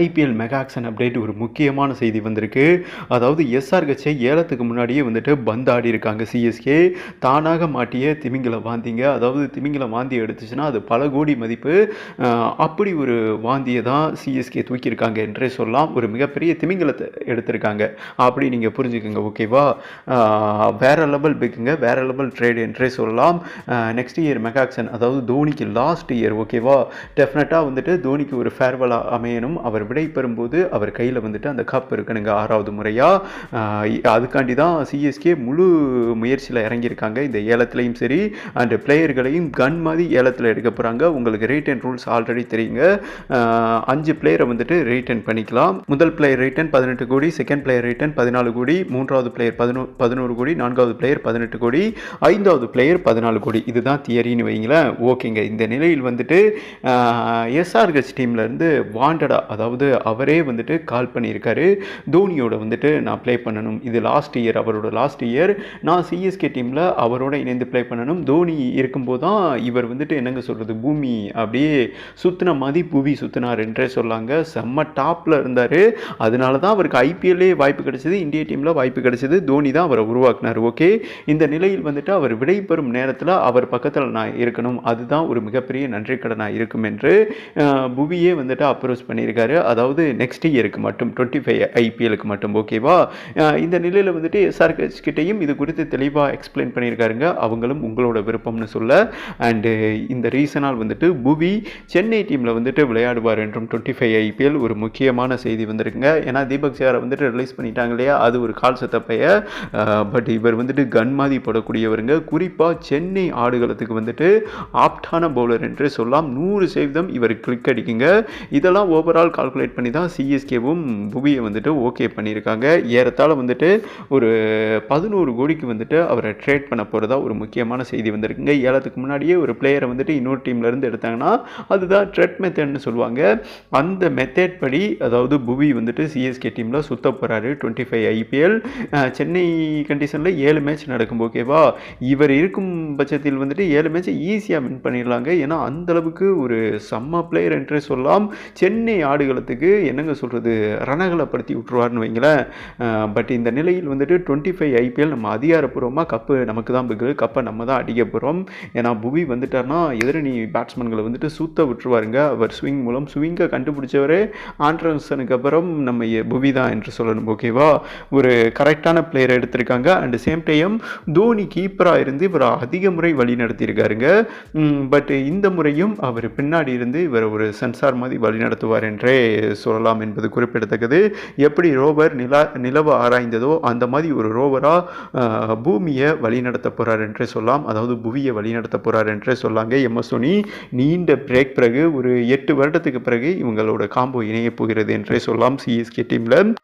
IPL mega action update ஒரு முக்கியமான செய்தி வந்திருக்கு. அதாவது எஸ்ஆர் கட்சியை ஏலத்துக்கு முன்னாடியே வந்துட்டு பந்து ஆடி இருக்காங்க சிஎஸ்கே தானாக மாட்டிய திமிங்கில வாந்திங்க. அதாவது திமிங்கில வாந்தி எடுத்துச்சுன்னா அது பல கோடி மதிப்பு அப்படி ஒரு வாந்தியை தான் சிஎஸ்கே தூக்கியிருக்காங்க என்றே சொல்லலாம். ஒரு மிகப்பெரிய திமிங்கலத்தை எடுத்திருக்காங்க. அப்படி நீங்கள் புரிஞ்சுக்கோங்க ஓகேவா வேற லெவல் பிக்குங்க வேற லெவல் ட்ரேடு என்றே சொல்லலாம். நெக்ஸ்ட் இயர் மெகாக்சன் அதாவது தோனிக்கு லாஸ்ட் இயர் ஓகேவா டெஃபினட்டாக வந்துட்டு தோனிக்கு ஒரு ஃபேர்வெலாக அமையணும். அவர் அவர் விடை பெறும்போது அவர் கையில் வந்துட்டு அந்த கப் இருக்கணுங்க ஆறாவது முறையாக அதுக்காண்டி தான் சிஎஸ்கே முழு முயற்சியில் இறங்கியிருக்காங்க. இந்த ஏலத்துலேயும் சரி அண்ட் பிளேயர்களையும் கன் மாதிரி ஏலத்தில் எடுக்க போகிறாங்க உங்களுக்கு ரேட் அண்ட் ரூல்ஸ் ஆல்ரெடி தெரியுங்க. அஞ்சு பிளேயரை வந்துட்டு ரேட் பண்ணிக்கலாம். முதல் பிளேயர் ரேட் பதினெட்டு கோடி செகண்ட் பிளேயர் ரேட் பதினாலு கோடி மூன்றாவது பிளேயர் பதினோ பதினோரு கோடி நான்காவது பிளேயர் பதினெட்டு கோடி ஐந்தாவது பிளேயர் பதினாலு கோடி. இதுதான் தியரின்னு வைங்களேன் ஓகேங்க. இந்த நிலையில் வந்துட்டு எஸ்ஆர்ஹெச் டீம்லேருந்து வாண்டடா அதாவது அதாவது அவரே வந்துட்டு கால் பண்ணியிருக்காரு. தோனியோட வந்துட்டு நான் ப்ளே பண்ணணும். இது லாஸ்ட் இயர் அவரோட லாஸ்ட் இயர் நான் சிஎஸ்கே டீமில் அவரோட இணைந்து ப்ளே பண்ணணும். தோனி இருக்கும்போது தான் இவர் வந்துட்டு என்னங்க சொல்கிறது பூமி அப்படியே சுற்றின மாதிரி புவி சுற்றினார் என்றே சொல்லாங்க. செம்ம டாப்பில் இருந்தார். அதனால தான் அவருக்கு ஐபிஎல்லே வாய்ப்பு கிடைச்சது. இந்திய டீமில் வாய்ப்பு கிடைச்சது. தோனி தான் அவரை உருவாக்குனார். ஓகே இந்த நிலையில் வந்துட்டு அவர் விடை பெறும் நேரத்தில் அவர் பக்கத்தில் நான் இருக்கணும். அதுதான் ஒரு மிகப்பெரிய நன்றி கடனாக இருக்கும் என்று புவியே வந்துட்டு அப்ரோச் பண்ணியிருக்காரு. அதாவது நெக்ஸ்ட் இயருக்கு மட்டும் டுவெண்ட்டி ஃபைவ் ஐபிஎலுக்கு மட்டும் ஓகேவா இந்த நிலையில் வந்துட்டு எஸ்ஆர்ஹெச் கிட்டையும் இது குறித்து தெளிவாக எக்ஸ்பிளைன் பண்ணியிருக்காருங்க. அவங்களும் உங்களோட விருப்பம்னு சொல்ல. அண்டு இந்த ரீசனால் வந்துட்டு புவி சென்னை டீமில் வந்துட்டு விளையாடுவார் என்றும் டுவெண்ட்டி ஃபைவ் ஐபிஎல் ஒரு முக்கியமான செய்தி வந்திருக்குங்க. ஏன்னா தீபக் சேரை வந்துட்டு ரிலீஸ் பண்ணிட்டாங்க இல்லையா? அது ஒரு கால் சத்தப்பைய பட் இவர் வந்துட்டு கன்மாதி போடக்கூடியவருங்க. குறிப்பாக சென்னை ஆடுகளத்துக்கு வந்துட்டு ஆப்டான பவுலர் என்று சொல்லலாம் நூறு சதவீதம் இவர் கிளிக் அடிக்குங்க. இதெல்லாம் ஓவரால் கால்குலேட் பண்ணி தான் சிஎஸ்கேவும் புவியை வந்துட்டு ஓகே பண்ணியிருக்காங்க. ஏறத்தாழ வந்துட்டு ஒரு பதினோரு கோடிக்கு வந்துட்டு அவரை ட்ரேட் பண்ண போகிறதா ஒரு முக்கியமான செய்தி வந்திருக்குங்க. ஏலத்துக்கு முன்னாடியே ஒரு பிளேயரை வந்துட்டு இன்னொரு டீம்லேருந்து எடுத்தாங்கன்னா அதுதான் ட்ரெட் மெத்தட்னு சொல்லுவாங்க. அந்த மெத்தட் படி அதாவது புவி வந்துட்டு சிஎஸ்கே டீமில் சுத்த போகிறாரு டுவெண்ட்டி ஃபைவ் ஐபிஎல் சென்னை கண்டிஷனில் ஏழு மேட்ச் நடக்கும் ஓகேவா இவர் இருக்கும் பட்சத்தில் வந்துட்டு ஏழு மேட்ச் ஈஸியாக வின் பண்ணிடலாங்க. ஏன்னா அந்த அளவுக்கு ஒரு செம்ம பிளேயர் என்று சொல்லலாம். சென்னை ஆடு ஆடுகளத்துக்கு என்னங்க சொல்கிறது ரணகலப்படுத்தி விட்டுருவார்னு வைங்களேன். பட் இந்த நிலையில் வந்துட்டு டுவெண்ட்டி ஃபைவ் ஐபிஎல் நம்ம அதிகாரப்பூர்வமாக கப்பு நமக்கு தான் பிக்கு. கப்பை நம்ம தான் அடிக்க போகிறோம் ஏன்னா புவி வந்துட்டார்னா எதிரணி பேட்ஸ்மேன்களை வந்துட்டு சூத்த விட்டுருவாருங்க. அவர் ஸ்விங் மூலம் ஸ்விங்கை கண்டுபிடிச்சவரே ஆண்ட்ரன்சனுக்கு அப்புறம் நம்ம புவி தான் என்று சொல்லணும் ஓகேவா ஒரு கரெக்டான பிளேயர் எடுத்திருக்காங்க. அண்ட் சேம் டைம் தோனி கீப்பராக இருந்து இவர் அதிக முறை வழி நடத்தியிருக்காருங்க. பட் இந்த முறையும் அவர் பின்னாடி இருந்து இவர் ஒரு சென்சார் மாதிரி வழி நடத்துவார் என்றே சொல்லலாம் என்பது குறிப்பிடத்தக்கது. எப்படி ரோவர் நிலா நிலவு ஆராய்ந்ததோ அந்த மாதிரி ஒரு ரோவராக பூமியை வழிநடத்த போகிறார் என்றே சொல்லலாம். அதாவது புவியை வழிநடத்த போகிறார் என்றே சொல்லாங்க எம்எஸ்வனி நீண்ட பிரேக் பிறகு ஒரு எட்டு வருடத்துக்கு பிறகு இவங்களோட காம்போ இணைய போகிறது என்றே சொல்லலாம் சிஎஸ்கே டீமில்.